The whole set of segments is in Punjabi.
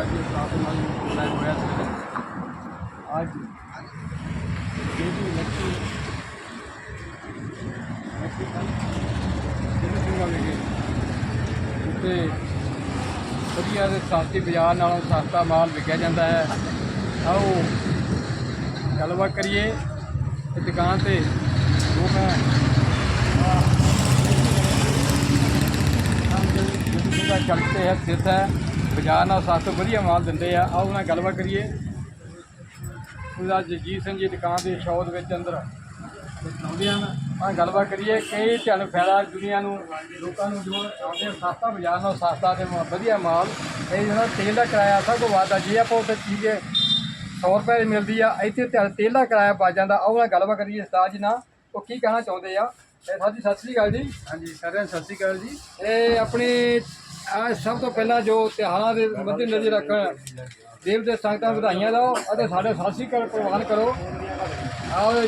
ਅੱਜ ਸਾਥ ਨਾਲ ਪ੍ਰੋਗਰਾਮ ਹੋਇਆ ਸੀ। ਅੱਜ ਜਿਹੜੀ ਲੱਕੀ ਲੱਕੀ ਸਿੰਘਾਂ ਵਿਖੇ ਉੱਤੇ ਵਧੀਆ ਦੇ ਸਾਸਤੀ ਬਾਜ਼ਾਰ ਨਾਲੋਂ ਸਸਤਾ ਮਾਲ ਵਿਕਿਆ ਜਾਂਦਾ ਹੈ। ਆਓ ਗੱਲਬਾਤ ਕਰੀਏ ਤੇ ਦੁਕਾਨ ਤੇ ਜੋ ਮੈਂ ਜਿਹੜਾ ਚੱਲ ਤੇ ਹੈ, ਸਥਿਤ ਹੈ। ਬਾਜ਼ਾਰ ਨਾਲ ਸਸਤਾ ਵਧੀਆ ਮਾਲ ਦਿੰਦੇ ਆ। ਆਓ ਨਾਲ ਗੱਲਬਾਤ ਕਰੀਏ। ਉਹਦਾ ਜਗਜੀਤ ਸਿੰਘ ਜੀ ਦੁਕਾਨ ਦੇ ਸ਼ੌਪ ਦੇ ਵਿੱਚ ਅੰਦਰ ਆਉਂਦੇ ਹਨ। ਆ ਗੱਲਬਾਤ ਕਰੀਏ। ਕਈ ਤੁਹਾਨੂੰ ਫਾਇਦਾ ਦੁਨੀਆ ਨੂੰ ਲੋਕਾਂ ਨੂੰ ਜੋ ਆਉਂਦੇ ਸਸਤਾ ਬਾਜ਼ਾਰ ਨਾਲ ਸਸਤਾ ਤੇ ਵਧੀਆ ਮਾਲ। ਇਹ ਜਿਹੜਾ ਤੇਲ ਦਾ ਕਿਰਾਇਆ ਸਭ ਤੋਂ ਵੱਧ ਆ। ਜੇ ਆਪਾਂ ਉੱਥੇ ਚੀਜ਼ 100 ਰੁਪਏ ਦੀ ਮਿਲਦੀ ਆ ਇੱਥੇ ਤੇ ਤੇਲ ਦਾ ਕਿਰਾਇਆ ਬਚ ਜਾਂਦਾ। ਆਓ ਨਾਲ ਗੱਲਬਾਤ ਕਰੀਏ। ਉਸਤਾਦ ਜੀ ਨਾਲ ਉਹ ਕੀ ਕਹਿਣਾ ਚਾਹੁੰਦੇ ਆ? ਇਹ ਸਾਡੀ ਸਤਿ ਸ੍ਰੀ ਅਕਾਲ ਜੀ। ਹਾਂਜੀ ਸਾਰਿਆਂ ਨੂੰ ਸਤਿ ਸ਼੍ਰੀ ਅਕਾਲ ਜੀ। ਇਹ ਆਪਣੇ ਆ ਸਭ ਤੋਂ ਪਹਿਲਾਂ ਜੋ ਤਿਉਹਾਰਾਂ ਦੇ ਮੱਦੇ ਨਜ਼ਰ ਰੱਖਣ ਦੇਵ ਦੇ ਸੰਗਤਾਂ ਨੂੰ ਵਧਾਈਆਂ ਦਿਓ ਅਤੇ ਸਾਡੇ ਸਤਿ ਸ੍ਰੀ ਅਕਾਲ ਪ੍ਰਵਾਨ ਕਰੋ। ਆਹ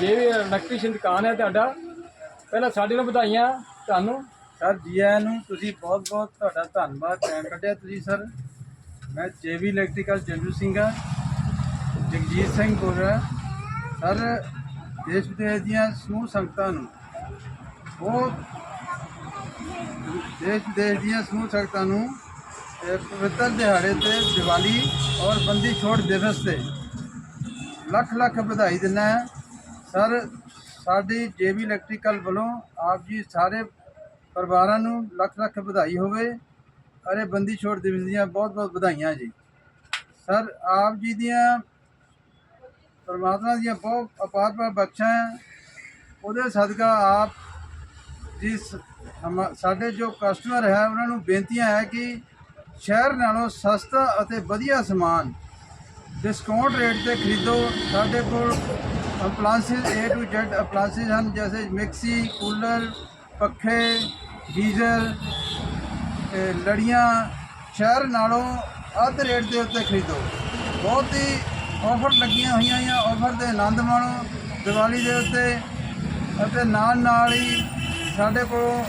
ਜੇ ਵੀ ਇਲੈਕਟ੍ਰੀਸ਼ੀਅਨ ਦੁਕਾਨ ਹੈ ਤੁਹਾਡਾ, ਪਹਿਲਾਂ ਸਾਡੇ ਨੂੰ ਵਧਾਈਆਂ, ਤੁਹਾਨੂੰ। ਸਰ, ਜੀ ਆਇਆਂ ਨੂੰ ਤੁਸੀਂ ਬਹੁਤ ਬਹੁਤ ਤੁਹਾਡਾ ਧੰਨਵਾਦ ਟਾਈਮ ਕੱਢਿਆ ਤੁਸੀਂ, ਸਰ। ਮੈਂ ਜੇਵੀ ਇਲੈਕਟ੍ਰੀਕਲ ਜੰਜੂ ਸਿੰਘ ਆ ਜਗਜੀਤ ਸਿੰਘ ਬੋਲ ਰਿਹਾ। ਸਰ, ਦੇਸ਼ ਵਿਦੇਸ਼ ਦੀਆਂ ਸਮੂਹ ਸੰਗਤਾਂ ਨੂੰ ਬਹੁਤ ਦੇਸ਼ ਵਿਦੇਸ਼ ਦੀਆਂ ਸਮੂਹ ਸੰਗਤਾਂ ਨੂੰ ਪਵਿੱਤਰ ਦਿਹਾੜੇ ਤੇ ਦੀਵਾਲੀ ਔਰ ਬੰਦੀ ਛੋੜ ਦਿਵਸ ਤੇ ਲੱਖ ਲੱਖ ਵਧਾਈ ਦਿੰਦਾ ਹੈ। ਸਰ, ਸਾਡੀ ਜੇਬੀ ਇਲੈਕਟ੍ਰੀਕਲ ਵੱਲੋਂ ਆਪ ਜੀ ਸਾਰੇ ਪਰਿਵਾਰਾਂ ਨੂੰ ਲੱਖ ਲੱਖ ਵਧਾਈ ਹੋਵੇ। ਅਰੇ, ਬੰਦੀ ਛੋੜ ਦਿਵਸ ਦੀਆਂ ਬਹੁਤ ਬਹੁਤ ਵਧਾਈਆਂ ਜੀ। ਸਰ, ਆਪ ਜੀ ਦੀਆਂ ਪਰਮਾਤਮਾ ਦੀਆਂ ਬਹੁਤ ਅਪਾਰ ਅਪਾਰ ਬਖਸ਼ਾਂ ਹੈ। ਉਹਦੇ ਸਦਕਾ ਆਪ ਜਿਸ ਸਾਡੇ ਜੋ ਕਸਟਮਰ ਹੈ, ਉਹਨਾਂ ਨੂੰ ਬੇਨਤੀਆਂ ਹੈ ਕਿ ਸ਼ਹਿਰ ਨਾਲੋਂ ਸਸਤਾ ਅਤੇ ਵਧੀਆ ਸਮਾਨ ਡਿਸਕਾਊਂਟ ਰੇਟ ਤੇ ਖਰੀਦੋ। ਸਾਡੇ ਕੋਲ ਅਪਲਾਂਸਿਸ A to Z ਅਪਲਾਂਸਿਸ ਹਨ, ਜੈਸੇ ਮਿਕਸੀ, ਕੂਲਰ, ਪੱਖੇ, ਗੀਜ਼ਰ ਲੜੀਆਂ। ਸ਼ਹਿਰ ਨਾਲੋਂ ਅੱਧ ਰੇਟ ਦੇ ਉੱਤੇ ਖਰੀਦੋ। ਬਹੁਤ ਹੀ ਆਫਰ ਲੱਗੀਆਂ ਹੋਈਆਂ ਆ ਆਫਰ ਦੇ ਆਨੰਦ ਮਾਣੋ ਦੀਵਾਲੀ ਦੇ ਉੱਤੇ। ਅਤੇ ਨਾਲ ਨਾਲ ਹੀ ਸਾਡੇ ਕੋਲ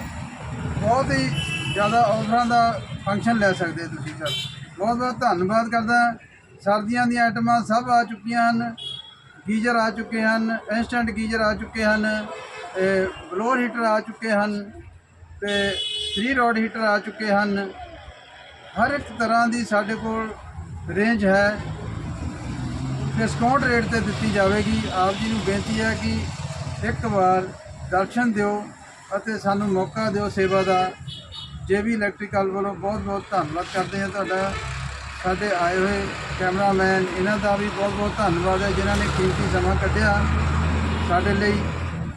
ਬਹੁਤ ਹੀ ਜ਼ਿਆਦਾ ਆਫਰਾਂ ਦਾ ਫੰਕਸ਼ਨ ਲੈ ਸਕਦੇ ਤੁਸੀਂ ਸਰ। ਬਹੁਤ ਬਹੁਤ ਧੰਨਵਾਦ ਕਰਦਾ ਸਰਦੀਆਂ ਦੀਆਂ ਆਈਟਮਾਂ ਸਭ ਆ ਚੁੱਕੀਆਂ ਹਨ। ਗੀਜ਼ਰ ਆ ਚੁੱਕੇ ਹਨ ਇਨਸਟੈਂਟ ਗੀਜ਼ਰ ਆ ਚੁੱਕੇ ਹਨ ਬਲੋਰ ਹੀਟਰ ਆ ਚੁੱਕੇ ਹਨ, ਤੇ 3 ਰੋਡ ਹੀਟਰ ਆ ਚੁੱਕੇ ਹਨ। ਹਰ ਇੱਕ ਤਰ੍ਹਾਂ ਦੀ ਸਾਡੇ ਕੋਲ ਰੇਂਜ ਹੈ। ਡਿਸਕਾਊਂਟ ਰੇਟ ਤੇ ਦਿੱਤੀ ਜਾਵੇਗੀ। ਆਪ ਜੀ ਨੂੰ ਬੇਨਤੀ ਹੈ ਕਿ ਇੱਕ ਵਾਰ ਦਰਸ਼ਨ ਦਿਓ। ਅਤੇ ਸਾਨੂੰ ਮੌਕਾ ਦਿਓ ਸੇਵਾ ਦਾ। ਜੇ ਵੀ ਇਲੈਕਟ੍ਰੀਕਲ ਵੱਲੋਂ ਬਹੁਤ ਬਹੁਤ ਧੰਨਵਾਦ ਕਰਦੇ ਹਾਂ ਤੁਹਾਡਾ। ਸਾਡੇ ਆਏ ਹੋਏ ਕੈਮਰਾਮੈਨ ਇਹਨਾਂ ਦਾ ਵੀ ਬਹੁਤ ਬਹੁਤ ਧੰਨਵਾਦ ਹੈ ਜਿਨ੍ਹਾਂ ਨੇ ਕੀਮਤੀ ਸਮਾਂ ਕੱਢਿਆ ਸਾਡੇ ਲਈ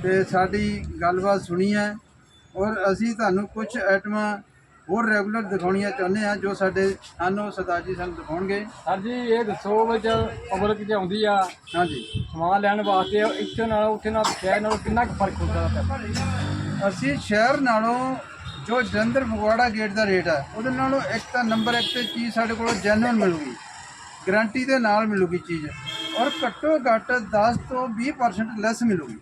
ਤੇ ਸਾਡੀ ਗੱਲਬਾਤ ਸੁਣੀ ਹੈ। ਔਰ ਅਸੀਂ ਤੁਹਾਨੂੰ ਕੁਝ ਆਈਟਮਾਂ ਹੋਰ ਰੈਗੂਲਰ ਦਿਖਾਉਣੀਆਂ ਚਾਹੁੰਦੇ ਹਾਂ ਜੋ ਸਾਡੇ ਉਹ ਸਰਦਾਰ ਜੀ ਸਾਨੂੰ ਦਿਖਾਉਣਗੇ। ਸਰ ਜੀ ਇਹ ਦੱਸੋ ਵਿੱਚ ਪਬਲਿਕ ਜੇ ਆਉਂਦੀ ਆ ਹਾਂਜੀ। ਸਮਾਨ ਲੈਣ ਵਾਸਤੇ ਇੱਥੇ ਨਾਲ ਉੱਥੇ ਨਾਲ ਸ਼ਹਿਰ ਨਾਲ ਕਿੰਨਾ ਕੁ ਫ਼ਰਕ ਹੁੰਦਾ? ਹੈ ਅਸੀਂ ਸ਼ਹਿਰ ਨਾਲੋਂ ਜੋ ਜਲੰਧਰ ਫਗਵਾੜਾ ਗੇਟ ਦਾ ਰੇਟ ਹੈ ਉਹਦੇ ਨਾਲੋਂ ਇੱਕ ਤਾਂ ਨੰਬਰ ਇੱਕ ਤੇ ਚੀਜ਼ ਸਾਡੇ ਕੋਲ ਜੈਨੂਅਲ ਮਿਲੂਗੀ। ਗਾਰੰਟੀ ਦੇ ਨਾਲ ਮਿਲੂਗੀ ਚੀਜ਼। ਔਰ ਘੱਟੋ ਘੱਟ 10 ਤੋਂ 20% ਲੈਸ ਮਿਲੂਗੀ।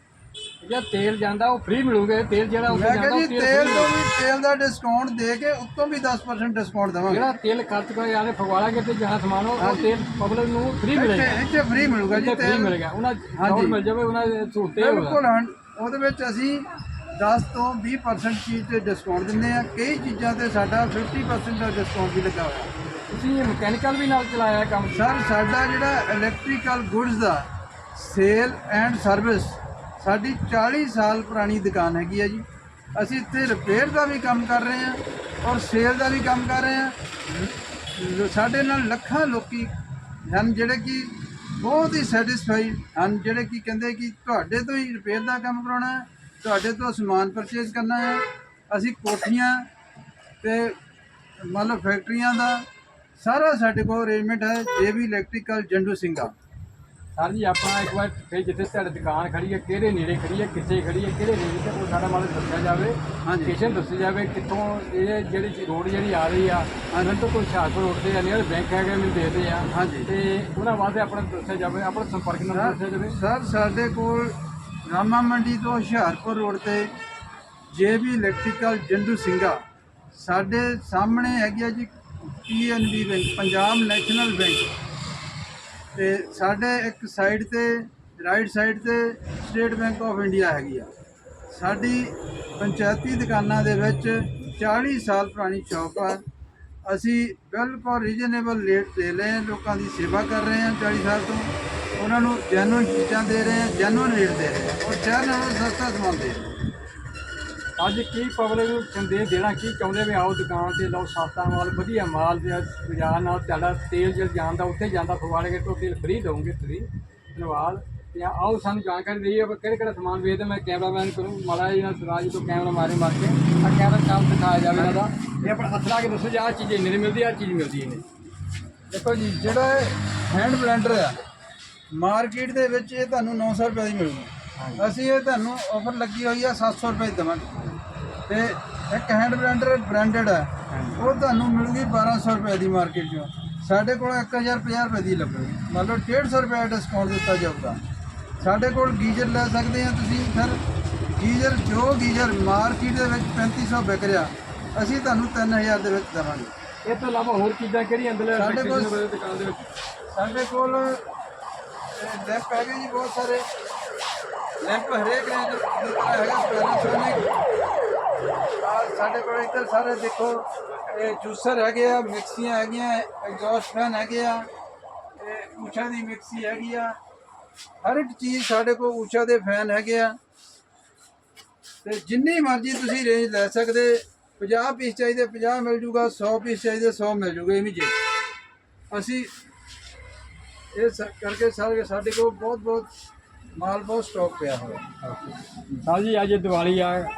ਜੇ ਤੇਲ ਜਾਂਦਾ ਉਹ ਫ੍ਰੀ ਮਿਲੂਗੇ। ਤੇਲ ਜਿਹੜਾ ਉੱਥੇ ਜਾਂਦਾ ਉਹ ਜੀ ਤੇਲ ਤੇਲ ਤੋਂ ਵੀ ਤੇਲ ਦਾ ਡਿਸਕਾਊਂਟ ਦੇ ਕੇ ਉੱਤੋਂ ਵੀ 10% ਡਿਸਕਾਊਂਟ ਦੇਵਾਂਗੇ। ਜਿਹੜਾ ਤੇਲ ਖਰਚ ਕਰ ਯਾਰ ਫਗਵਾੜਾ ਕੇ ਤੇ ਜਹਾਂ ਸਮਾਨ ਉਹ ਤੇਲ ਪਬਲਿਕ ਨੂੰ ਫ੍ਰੀ ਮਿਲੇਗਾ। ਇੱਥੇ ਫ੍ਰੀ ਮਿਲੂਗਾ ਜੀ ਤੇਲ ਮਿਲੇਗਾ। ਉਹਨਾਂ। ਜੋੜ ਮਿਲ ਜਾਵੇ ਉਹਨਾਂ ਦੇ ਸਹੂਲਤੇ ਬਿਲਕੁਲ ਉਹਦੇ ਵਿੱਚ ਅਸੀਂ 10 ਤੋਂ 20% ਚੀਜ਼ ਤੇ ਡਿਸਕਾਊਂਟ ਦਿੰਦੇ ਆ। ਕਈ ਚੀਜ਼ਾਂ ਤੇ ਸਾਡਾ 50% ਦਾ ਡਿਸਕਾਊਂਟ ਵੀ ਲੱਗਾ ਹੋਇਆ। ਤੁਸੀਂ ਮਕੈਨੀਕਲ ਵੀ ਨਾਲ ਚਲਾਇਆ ਕੰਮ? ਸਰ ਸਾਡਾ ਜਿਹੜਾ ਇਲੈਕਟ੍ਰੀਕਲ ਗੁੱਡਸ ਦਾ ਸੇਲ ਐਂਡ ਸਰਵਿਸ ਸਾਡੀ 40 ਸਾਲ ਪੁਰਾਣੀ ਦੁਕਾਨ ਹੈਗੀ ਹੈ ਜੀ। ਅਸੀਂ ਇੱਥੇ ਰਿਪੇਅਰ ਦਾ ਵੀ ਕੰਮ ਕਰ ਰਹੇ ਹਾਂ ਔਰ ਸੇਲ ਦਾ ਵੀ ਕੰਮ ਕਰ ਰਹੇ ਲ- ਸਾਡੇ ਨਾਲ ਲੱਖਾਂ ਲੋਕੀ ਹਨ ਜਿਹੜੇ ਕਿ ਬਹੁਤ ਹੀ ਸੈਟੀਸਫਾਈਡ ਹਨ ਜਿਹੜੇ ਕਿ ਕਹਿੰਦੇ ਕਿ ਤੁਹਾਡੇ ਤੋਂ ਹੀ ਰਿਪੇਅਰ ਦਾ ਕੰਮ ਕਰਾਉਣਾ ਹੈ। ਤੁਹਾਡੇ ਤੋਂ ਸਮਾਨ ਪਰਚੇਜ਼ ਕਰਨਾ ਹੈ। ਅਸੀਂ ਕੋਠੀਆਂ ਤੇ ਮੰਨ ਲਓ ਫੈਕਟਰੀਆਂ ਦਾ ਸਾਰਾ ਸਾਡੇ ਕੋਲ ਅਰੇਂਜਮੈਂਟ ਹੈ। ਜੇ ਵੀ ਇਲੈਕਟ੍ਰੀਕਲ ਜੰਡੂ ਸਿੰਘਾ। ਸਰ ਜੀ ਆਪਣਾ ਇੱਕ ਵਾਰ ਫਿਰ ਜਿੱਥੇ ਤੁਹਾਡੀ ਦੁਕਾਨ ਖੜੀ ਹੈ ਕਿਹੜੇ ਨੇੜੇ ਖੜੀ ਹੈ ਕਿੱਥੇ ਖੜੀ ਹੈ ਕਿਹੜੇ ਨੇੜੇ ਤੇ ਉਹ ਸਾਡਾ ਮਾਲਕ ਦੱਸਿਆ ਜਾਵੇ। ਹਾਂਜੀ। ਲੋਕੇਸ਼ਨ ਦੱਸੀ ਜਾਵੇ ਕਿੱਥੋਂ ਇਹ ਜਿਹੜੀ ਰੋਡ ਜਿਹੜੀ ਆ ਰਹੀ ਆ ਮੈਨੂੰ ਤਾਂ ਕੋਈ ਹੁਸ਼ਿਆਰਪੁਰ ਰੋਡ ਤੇ ਆ ਬੈਂਕ ਹੈਗੇ ਮੈਨੂੰ ਦੇਖਦੇ ਆ। ਹਾਂਜੀ। ਤੇ ਉਹਨਾਂ ਵਾਸਤੇ ਆਪਣਾ ਦੱਸਿਆ ਜਾਵੇ ਆਪਣਾ ਸੰਪਰਕ ਨੰਬਰ ਦੱਸਿਆ ਜਾਵੇ। ਸਰ ਸਾਡੇ ਕੋਲ ਰਾਮਾ ਮੰਡੀ ਤੋਂ ਹੁਸ਼ਿਆਰਪੁਰ ਰੋਡ ਤੇ ਜੇ ਵੀ ਇਲੈਕਟ੍ਰੀਕਲ ਜੰਡੂ ਸਿੰਘਾ। ਸਾਡੇ ਸਾਹਮਣੇ ਹੈਗੀ ਆ ਜੀ PNB bank, Punjab National Bank. ਤੇ ਸਾਡੇ ਇੱਕ ਸਾਈਡ ਤੇ, ਰਾਈਟ ਸਾਈਡ ਤੇ ਸਟੇਟ ਬੈਂਕ ਆਫ ਇੰਡੀਆ ਹੈਗੀ ਆ। ਸਾਡੀ ਪੰਚਾਇਤੀ ਦੁਕਾਨਾਂ ਦੇ ਵਿੱਚ 40 ਸਾਲ ਪੁਰਾਣੀ ਸ਼ੌਪ ਆ। ਅਸੀਂ ਬਿਲਕੁਲ ਰੀਜਨੇਬਲ ਰੇਟ ਦੇ ਰਹੇ ਹਾਂ, ਲੋਕਾਂ ਦੀ ਸੇਵਾ ਕਰ ਰਹੇ ਹਾਂ 40 ਸਾਲ ਤੋਂ। ਉਹਨਾਂ ਨੂੰ ਜੈਨੂਨ ਚੀਜ਼ਾਂ ਦੇ ਰਹੇ ਹਾਂ ਜੈਨੂਨ ਰੇਟ ਦੇ ਰਹੇ ਹਾਂ ਔਰ ਸ਼ਹਿਰ ਨਾਲੋਂ ਸਸਤਾ ਸਮਾਨ ਦੇ ਰਹੇ ਹਾਂ ਅੱਜ ਕੀ ਪਬਲਿਕ ਨੂੰ ਸੰਦੇਸ਼ ਦੇਣਾ ਕੀ ਚਾਹੁੰਦੇ ਵੀ ਆਓ ਦੁਕਾਨ ਤੇ ਲਓ ਸਸਤਾ ਮਾਲ ਵਧੀਆ ਮਾਲ ਤੇ ਬਾਜ਼ਾਰ ਨਾਲ ਤੁਹਾਡਾ ਤੇਲ ਜਲ ਜਾਂਦਾ ਉੱਥੇ ਜਾਂਦਾ ਫਗਵਾੜੇ ਕੇ ਤੋਂ ਤੇਲ ਫ੍ਰੀ ਦਵਾਂਗੇ ਤੁਸੀਂ ਧੰਨਵਾਦ। ਤੇ ਆਓ ਸਾਨੂੰ ਜਾਣਕਾਰੀ ਦੇਈਏ ਵੀ ਕਿਹੜਾ ਕਿਹੜਾ ਸਮਾਨ ਵੇਚਦੇ ਮੈਂ ਕੈਮਰਾਮੈਨ ਕਰੂੰ ਮਾੜਾ ਜੀ ਨਾਲ ਸਰਾਜ ਤੋਂ ਕੈਮਰਾ ਮਾਰੇ ਮਾਰ ਕੇ ਆ ਕੈਮਰਾ ਕੰਮ ਦਿਖਾਇਆ ਜਾਵੇ ਇਹਨਾਂ ਦਾ। ਇਹ ਆਪਣਾ ਹੱਥ ਲਾ ਕੇ ਦੱਸੋ ਜੀ ਆਹ ਚੀਜ਼ ਇੰਨੇ ਦੀ ਮਿਲਦੀ ਆ ਚੀਜ਼ ਮਿਲਦੀ ਹੈ ਦੇਖੋ ਜੀ ਜਿਹੜਾ ਹੈਂਡ ਬਲੈਂਡਰ ਆ ਮਾਰਕੀਟ ਦੇ ਵਿੱਚ ਇਹ ਤੁਹਾਨੂੰ 900 ਰੁਪਏ ਦੀ ਮਿਲੂਗੀ। ਅਸੀਂ ਇਹ ਤੁਹਾਨੂੰ ਆਫਰ ਲੱਗੀ ਹੋਈ ਆ 700 ਰੁਪਏ ਦੀ ਦੇਵਾਂਗੇ। ਤੇ ਇੱਕ ਹੈਂਡ ਬਲੈਂਡਰ ਬ੍ਰਾਂਡਡ ਆ। ਉਹ ਤੁਹਾਨੂੰ ਮਿਲੂਗੀ 1200 ਰੁਪਏ ਦੀ ਮਾਰਕੀਟ 'ਚੋਂ। ਸਾਡੇ ਕੋਲ 1050 ਰੁਪਏ ਦੀ ਲੱਗੂਗੀ ਮੰਨ ਲਓ 150 ਰੁਪਏ ਡਿਸਕਾਊਂਟ ਦਿੱਤਾ ਜਾਊਗਾ। ਸਾਡੇ ਕੋਲ ਗੀਜ਼ਰ ਲੈ ਸਕਦੇ ਆ ਤੁਸੀਂ ਸਰ ਗੀਜ਼ਰ ਜੋ ਗੀਜ਼ਰ ਮਾਰਕੀਟ ਦੇ ਵਿੱਚ 3500 ਵਿਕ ਰਿਹਾ ਅਸੀਂ ਤੁਹਾਨੂੰ 3000 ਦੇ ਵਿੱਚ ਦੇਵਾਂਗੇ। ਇਹ ਤੋਂ ਇਲਾਵਾ ਹੋਰ ਚੀਜ਼ਾਂ ਕਿਹੜੀਆਂ ਅੰਦਰ ਸਾਡੇ ਕੋਲ- ਸਾਡੇ ਕੋਲ ਲੈਂਪ ਹੈਗੇ ਜੀ ਬਹੁਤ ਸਾਰੇ। ਲੈਂਪ ਹਰੇਕ ਰੇਂਜ ਦਾ ਹੈਗਾ ਪੈਨਾਸੋਨਿਕ ਆਹ ਸਾਡੇ ਕੋਲ ਇੱਧਰ ਸਾਰੇ ਦੇਖੋ, ਇਹ ਜੂਸਰ ਹੈਗੇ ਆ, ਮਿਕਸੀਆਂ ਹੈਗੀਆਂ ਐਗਜ਼ੌਸਟ ਫੈਨ ਹੈਗੇ ਆ ਇਹ ਊਸ਼ਾ ਦੀ ਮਿਕਸੀ ਹੈਗੀ ਆ। ਹਰ ਇੱਕ ਚੀਜ਼ ਸਾਡੇ ਕੋਲ ਊਸ਼ਾ ਦੇ ਫੈਨ ਹੈਗੇ ਆ। ਤੇ ਜਿੰਨੀ ਮਰਜ਼ੀ ਤੁਸੀਂ ਰੇਂਜ ਲੈ ਸਕਦੇ 50 ਪੀਸ ਚਾਹੀਦੇ 50 ਮਿਲ ਜੂਗਾ 100 ਪੀਸ ਚਾਹੀਦੇ 100 ਮਿਲ ਜੂਗਾ ਇਹ ਵੀ ਜੀ। ਅਸੀਂ ਇਹ ਸ- ਕਰਕੇ ਸਾਰੇ ਸਾਡੇ ਕੋਲ ਬਹੁਤ ਬਹੁਤ ਮਾਲ ਬਹੁਤ ਸਟਾਕ ਪਿਆ ਹੋਇਆ। ਹਾਂ ਜੀ ਅੱਜ ਦੀਵਾਲੀ ਆ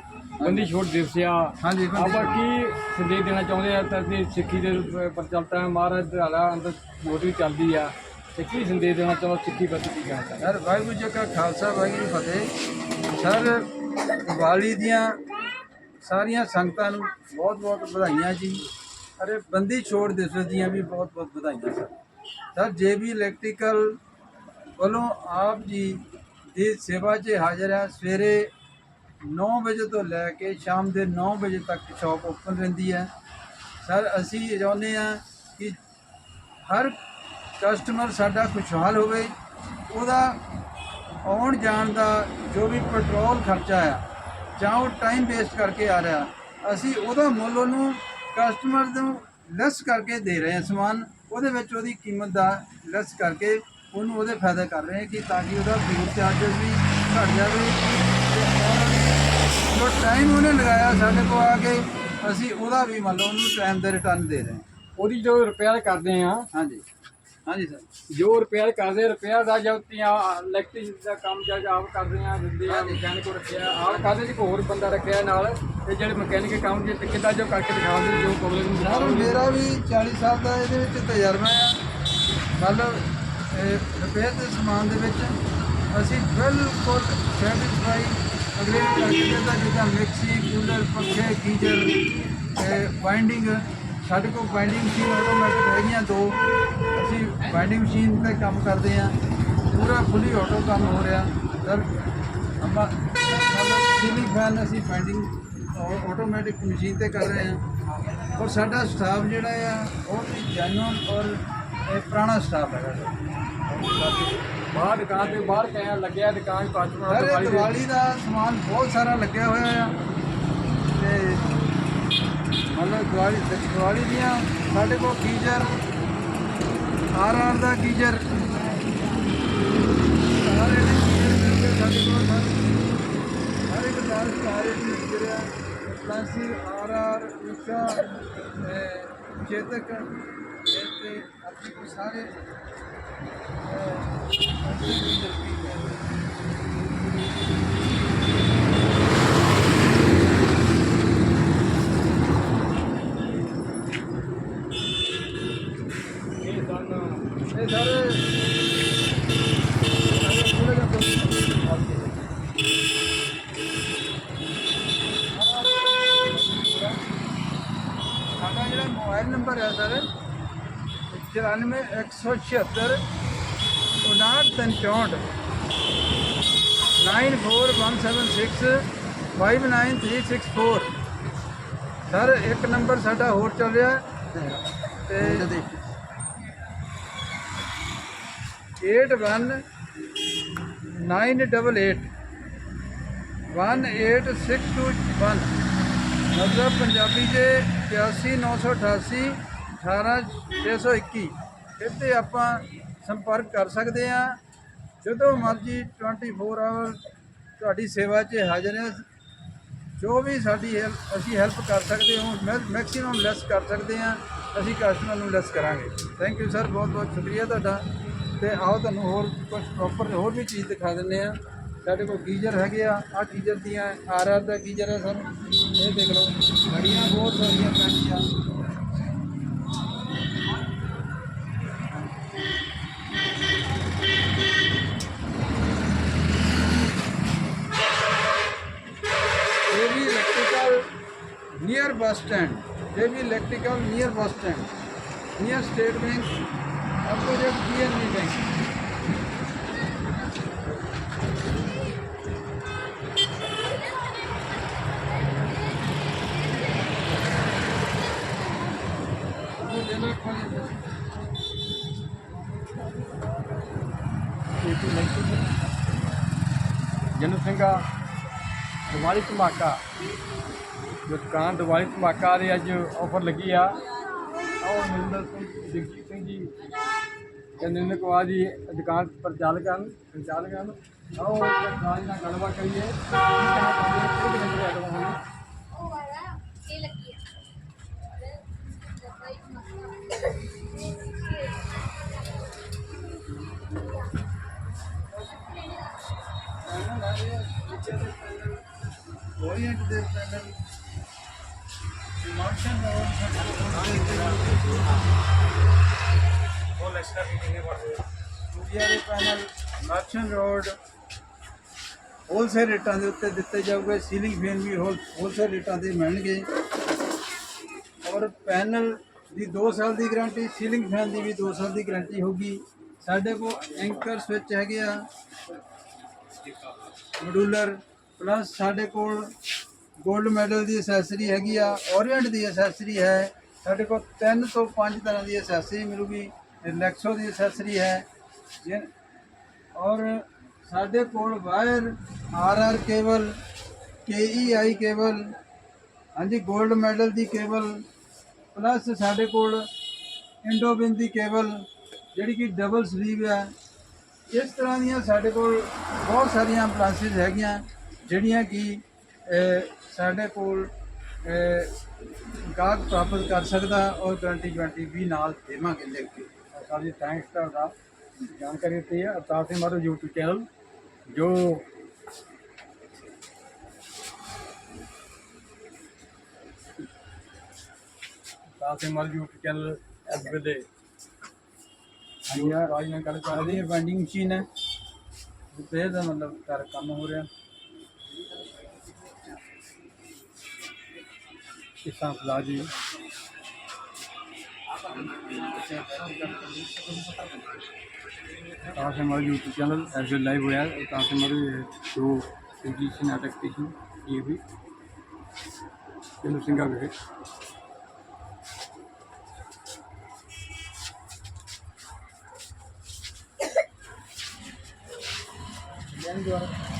ਬੰਦੀ ਛੋਟ ਦਿਵਸ ਆ। ਹਾਂਜੀ ਆਪਾਂ ਕੀ ਸੰਦੇਸ਼ ਦੇਣਾ ਚਾਹੁੰਦੇ ਆ? ਤਾਂ ਕਿ ਸਿੱਖੀ ਦੇ ਪ੍ਰਚਲਤਾ ਮਹਾਰਾਜ ਦਿਹਾੜਾ ਅੰਦਰ ਮੋਟੀ ਚੱਲਦੀ ਆ। ਤੇ ਕੀ ਸੰਦੇਸ਼ ਦੇਣਾ ਚਾਹੁੰਦੇ ਸਿੱਖੀ ਪ੍ਰਤੀ ਕੀ ਚਾਹੁੰਦੇ ਸਰ ਵਾਹਿਗੁਰੂ ਜੀ ਕਾ ਖਾਲਸਾ ਵਾਹਿਗੁਰੂ ਜੀ ਫਤਿਹ। ਸਰ ਦੀਵਾਲੀ ਦੀਆਂ ਸਾਰੀਆਂ ਸੰਗਤਾਂ ਨੂੰ ਬਹੁਤ ਬਹੁਤ ਵਧਾਈਆਂ ਜੀ। ਅਰੇ ਬੰਦੀ ਛੋੜ ਦਿਵਸ ਦੀਆਂ ਵੀ ਬਹੁਤ ਬਹੁਤ ਵਧਾਈਆਂ ਸਰ। ਸਰ ਜੇਬੀ ਇਲੈਕਟ੍ਰੀਕਲ ਵੱਲੋਂ ਆਪ ਜੀ ਦੀ ਸੇਵਾ 'ਚ ਹਾਜ਼ਰ ਹੈ। ਸਵੇਰੇ 9 ਵਜੇ ਤੋਂ ਲੈ ਕੇ ਸ਼ਾਮ ਦੇ 9 ਵਜੇ ਤੱਕ ਸ਼ਾਪ ਓਪਨ ਰਹਿੰਦੀ ਹੈ। ਸਰ, ਅਸੀਂ ਚਾਹੁੰਦੇ ਹਾਂ ਕਿ ਹਰ ਕਸਟਮਰ ਸਾਡਾ ਖੁਸ਼ਹਾਲ ਹੋਵੇ। ਉਹਦਾ ਆਉਣ ਜਾਣ ਦਾ ਜੋ ਵੀ ਪੈਟਰੋਲ ਖਰਚਾ ਆ, ਜਾਂ ਉਹ ਟਾਈਮ ਵੇਸਟ ਕਰਕੇ ਆ ਰਿਹਾ, ਅਸੀਂ ਉਹਦਾ ਮੁੱਲ ਉਹਨੂੰ ਕਸਟਮਰ ਨੂੰ ਲੈਸ ਕਰਕੇ ਦੇ ਰਹੇ ਹਾਂ ਸਮਾਨ। ਉਹਦੇ ਵਿੱਚ ਉਹਦੀ ਕੀਮਤ ਦਾ ਲੈਸ ਕਰਕੇ ਉਹਨੂੰ ਉਹਦੇ ਫਾਇਦਾ ਕਰ ਰਹੇ ਹਾਂ ਕਿ ਤਾਂ ਕਿ ਉਹਦਾ ਫਿਊਲ ਚਾਰਜਸ ਵੀ ਘਟ ਜਾਵੇ ਜੋ ਟਾਈਮ ਉਹਨੇ ਲਗਾਇਆ ਸਾਡੇ ਕੋਲ ਆ ਕੇ ਅਸੀਂ ਉਹਦਾ ਵੀ ਮੰਨ ਲਓ ਉਹਨੂੰ ਟਾਈਮ ਦੇ ਰਿਟਰਨ ਦੇ ਰਹੇ ਹਾਂ। ਉਹਦੀ ਜੋ ਰਿਪੇਅਰ ਕਰਦੇ ਆ ਹਾਂਜੀ। ਹਾਂਜੀ ਸਰ। ਜੋ ਰਿਪੇਅਰ ਕਰਦੇ ਰਿਪੇਅਰ ਦਾ ਜਦ ਤੀਆਂ ਦਾ ਕੰਮ ਜਦ ਆਪ ਕਰਦੇ ਆ, ਦਿੰਦੇ ਆ ਮਕੈਨਿਕ ਕੋ ਰੱਖਿਆ, ਆਪ ਕਰਦੇ ਜੀ ਕੋਈ ਹੋਰ ਬੰਦਾ ਰੱਖਿਆ ਨਾਲ, ਤੇ ਜਿਹੜੇ ਮਕੈਨਿਕ ਕੰਮ ਜੇ ਕਿੱਦਾਂ ਜੋ ਕਰਕੇ ਦਿਖਾਉਂਦੇ ਜੋ ਪਬਲਿਕ ਨੂੰ ਸਰ, ਮੇਰਾ ਵੀ 40 ਸਾਲ ਦਾ ਇਹਦੇ ਵਿੱਚ ਤਜਰਬਾ ਆ। ਮਤਲਬ ਰਿਪੇਅਰ ਦੇ ਸਮਾਨ ਦੇ ਵਿੱਚ ਅਸੀਂ ਬਿਲਕੁਲ ਸੈਟੀਸਫਾਈ ਅਗਲੇ ਕਰਕੇ ਦਿੰਦਾ ਜਿੱਦਾਂ ਮਿਕਸੀ ਕੂਲਰ ਪੱਖੇ ਗੀਜ਼ਰ ਵਾਈਂਡਿੰਗ ਸਾਡੇ ਕੋਲ ਬਾਈਂਡਿੰਗ ਮਸ਼ੀਨ ਆਟੋਮੈਟਿਕ ਹੈਗੀਆਂ ਦੋ। ਅਸੀਂ ਬਾਈਂਡਿੰਗ ਮਸ਼ੀਨ ਤੇ ਕੰਮ ਕਰਦੇ ਆ ਪੂਰਾ ਫੁੱਲੀ ਆਟੋ ਕੰਮ ਹੋ ਰਿਹਾ। ਸਰ ਆਪਾਂ ਸੀਲਿੰਗ ਫੈਨ ਅਸੀਂ ਬਾਈਂਡਿੰਗ ਆਟੋਮੈਟਿਕ ਮਸ਼ੀਨ ਤੇ ਕਰ ਰਹੇ ਹਾਂ। ਔਰ ਸਾਡਾ ਸਟਾਫ ਜਿਹੜਾ ਆ ਬਹੁਤ ਹੀ ਜੈਨੂਨ ਔਰ ਇਹ ਪੁਰਾਣਾ ਸਟਾਫ ਹੈਗਾ ਬਾਹਰ ਦੁਕਾਨ ਤੇ ਬਾਹਰ ਕਹਿਆ ਲੱਗਿਆ ਦੁਕਾਨ ਦੀਵਾਲੀ ਦੇ ਦੀਵਾਲੀ ਦਾ ਸਮਾਨ ਬਹੁਤ ਸਾਰਾ ਲੱਗਿਆ ਹੋਇਆ ਆ। ਤੇ ਮਤਲਬ ਦੀਵਾਲੀ ਦੀਵਾਲੀ ਦੀਆਂ ਸਾਡੇ ਕੋਲ ਗੀਜ਼ਰ ਆਰ ਆਰ ਦਾ ਗੀਜ਼ਰ। ਸਾਰੇ ਗੀਜ਼ਰ ਸਾਡੇ ਕੋਲ ਹਰ ਇੱਕ ਦਾਲ ਸਾਰੇ ਗੀਜ਼ਰ ਆ ਫਲਾਂਸੀ ਆਰ ਆਰ ਊਸ਼ਾ ਚੇਤਕ ਇਹ ਤੇ ਆਪਣੇ ਸਾਰੇ ਅਹ, ਗੀਜ਼ਰ ਵੀ ਹੈ ਇਹ ਸਨ ਇਹ ਸਾਰੇ ਪੂਰੇ ਦਾ ਸਾਡਾ ਜਿਹੜਾ ਮੋਬਾਈਲ ਨੰਬਰ ਹੈ ਸਰ 94176 5964 94176 59364 ਸਰ, ਇੱਕ ਨੰਬਰ ਸਾਡਾ ਹੋਰ ਚੱਲ ਰਿਹਾ eight one nine double eight one eight six two one ਮਤਲਬ ਪੰਜਾਬੀ ਦੇ 81988 18621 ਇੱਥੇ ਆਪਾਂ ਸੰਪਰਕ ਕਰ ਸਕਦੇ ਆ ਜਦੋਂ ਮਰਜ਼ੀ 24 ਆਵਰ ਤੁਹਾਡੀ ਸੇਵਾ 'ਚ ਹਾਜ਼ਰ ਹਾਂ। ਜੋ ਵੀ ਸਾਡੀ ਹੈਲਪ ਅਸੀਂ ਹੈਲਪ ਕਰ ਸਕਦੇ ਹਾਂ ਮੈਕਸਿਮਮ ਲੈਸ ਕਰ ਸਕਦੇ ਹਾਂ। ਅਸੀਂ ਕਸਟਮਰ ਨੂੰ ਲੈਸ ਕਰਾਂਗੇ। ਥੈਂਕ ਯੂ ਸਰ ਬਹੁਤ ਬਹੁਤ ਸ਼ੁਕਰੀਆ ਤੁਹਾਡਾ। ਤੇ ਆਓ ਤੁਹਾਨੂੰ ਹੋਰ ਕੁਝ ਪ੍ਰੋਪਰ ਹੋਰ ਵੀ ਚੀਜ਼ ਦਿਖਾ ਦਿੰਦੇ ਆ ਸਾਡੇ ਕੋਲ ਗੀਜ਼ਰ ਹੈਗੇ ਆ ਆ ਗੀਜ਼ਰ ਦੀਆਂ ਆਰ ਆਰ ਦਾ ਗੀਜ਼ਰ ਹੈ ਸਰ। ਇਹ ਦੇਖ ਲਓ, ਘੜੀਆਂ ਬਹੁਤ ਸਾਰੀਆਂ ਪੈਣੀਆਂ ਇਹ ਵੀ ਇਲੈਕਟ੍ਰੀਕਲ ਨੀਅਰ ਬੱਸ ਸਟੈਂਡ ਇਹ ਵੀ electrical near bus stand near state bank ਜਨ ਸਿੰਘਾ ਦੀਵਾਲੀ ਧਮਾਕਾ। ਜੋ ਦੁਕਾਨ ਦਿਵਾਲੀ ਧਮਾਕਾ ਦੇ ਅੱਜ ਆਫਰ ਲੱਗੀ ਆ। ਆਓ ਮਿੰਦਰ ਸਿੰਘ ਜਗਜੀਤ ਸਿੰਘ ਜੀ ਕਹਿੰਦੇ ਕੁਮਾਰ ਜੀ ਦੁਕਾਨ ਪ੍ਰਚਾਲਕ ਹਨ ਸੰਚਾਲਕ ਹਨ ਆਓ ਦੁਕਾਨ ਨਾਲ ਗੱਲਬਾਤ ਕਰੀਏ ਕੀ ਕਹਿਣਾ ਚਾਹੁੰਦੇ ਹੋ ਕਿਹੜੇ ਕਿਹੜੇ ਆਈਟਮ ਹੋਣਗੇ ਉਹ ਵਾਲਾ ਇਹ ਲੱਗੀ ਆ ओरिएंट ਦੇ ਪੈਨਲ ਉਹ ਪੈਨਲ ਮਰਚੈਂਟ ਰੋਡ ਹੋਲਸੇਲ ਰੇਟਾਂ ਦੇ ਉੱਤੇ ਦਿੱਤੇ ਜਾਊਗੇ ਸੀਲਿੰਗ ਫੈਨ ਵੀ ਹੋਲ ਹੋਲਸੇਲ ਰੇਟਾਂ ਤੇ ਮਿਲਣਗੇ। ਔਰ ਪੈਨਲ ਦੀ 2 ਸਾਲ ਦੀ ਗਾਰੰਟੀ ਸੀਲਿੰਗ ਫੈਨ ਦੀ ਵੀ 2 ਸਾਲ ਦੀ ਗਾਰੰਟੀ ਹੋਗੀ ਸਾਡੇ ਕੋਲ ਐਂਕਰ ਸਵਿਚ ਹੈਗੇ ਆ ਮੋਡੂਲਰ ਪਲੱਸ ਸਾਡੇ ਕੋਲ 골ਡ ਮੈਡਲ ਦੀ ਐਸੈਸਰੀ ਹੈਗੀ ਆ ਓਰੀਐਂਟ ਦੀ ਐਸੈਸਰੀ ਹੈ। ਸਾਡੇ ਕੋਲ 3 ਤੋਂ 5 ਤਰ੍ਹਾਂ ਦੀ ਅਸੈਸਰੀ ਮਿਲੂਗੀ ਰਿਲੈਕਸੋ ਦੀ ਅਸੈਸਰੀ ਹੈ ਜਿ- ਔਰ ਸਾਡੇ ਕੋਲ wire R R cable KEI cable, ਹਾਂਜੀ 골ਡ ਮੈਡਲ ਦੀ ਕੇਬਲ ਪਲੱਸ ਸਾਡੇ ਕੋਲ ਇੰਡੋਬਿਨ ਦੀ ਕੇਬਲ, ਜਿਹੜੀ ਕਿ ਡਬਲ ਸਲੀਵ ਹੈ। ਇਸ ਤਰ੍ਹਾਂ ਦੀਆਂ ਸਾਡੇ ਕੋਲ ਬਹੁਤ ਸਾਰੀਆਂ ਅਪਲਾਂਸਿਸ ਹੈਗੀਆਂ, ਜਿਹੜੀਆਂ ਕਿ ਸਾਡੇ ਕੋਲ ਗਾਹਕ ਪ੍ਰਾਪਤ ਕਰ ਸਕਦਾ ਔਰ ਗਾਰੰਟੀ ਗਾਰੰਟੀ ਵੀ ਨਾਲ ਦੇਵਾਂਗੇ ਲਿਖ ਕੇ। ਸਰ ਥੈਂਕਸ ਤੁਹਾਡਾ ਜਾਣਕਾਰੀ ਦਿੱਤੀ ਹੈ। ਅਵਤਾਰ ਸਿੰਘ ਮਾਰੋ YouTube ਚੈਨਲ ਜੋ ਅਵਤਾਰ ਸਿੰਘ ਮਾਰੋ YouTube ਚੈਨਲ ਇਸ ਵੇਲੇ ਹਾਂਜੀ ਰਾਜ ਨਾਲ ਗੱਲ ਕਰ ਸਾਡੀ ਇਹ ਵੈਂਡਿੰਗ ਮਸ਼ੀਨ ਹੈ। ਰਿਪੇਅਰ ਦਾ ਮਤਲਬ ਕਰ ਕੰਮ ਹੋ ਰਿਹਾ। ਕਿਸਾਨ ਫਲਾ ਜੀ ਅਵਤਾਰ ਸਿੰਘ ਮਾਰੋ YouTube ਚੈਨਲ ਇਸ ਵੇਲੇ ਲਾਈਵ ਹੋਇਆ ਹੈ ਅਵਤਾਰ ਸਿੰਘ ਮਾਰੋ ਜੋ ਸੰਗੀਤ ਨਾਟਕ ਸਟੇਸ਼ਨ ਇਹ ਵੀ ਇਹਨੂੰ ਸਿੰਘਾ ਵਿਖੇ ਜਨ ਦੁਆਰਾ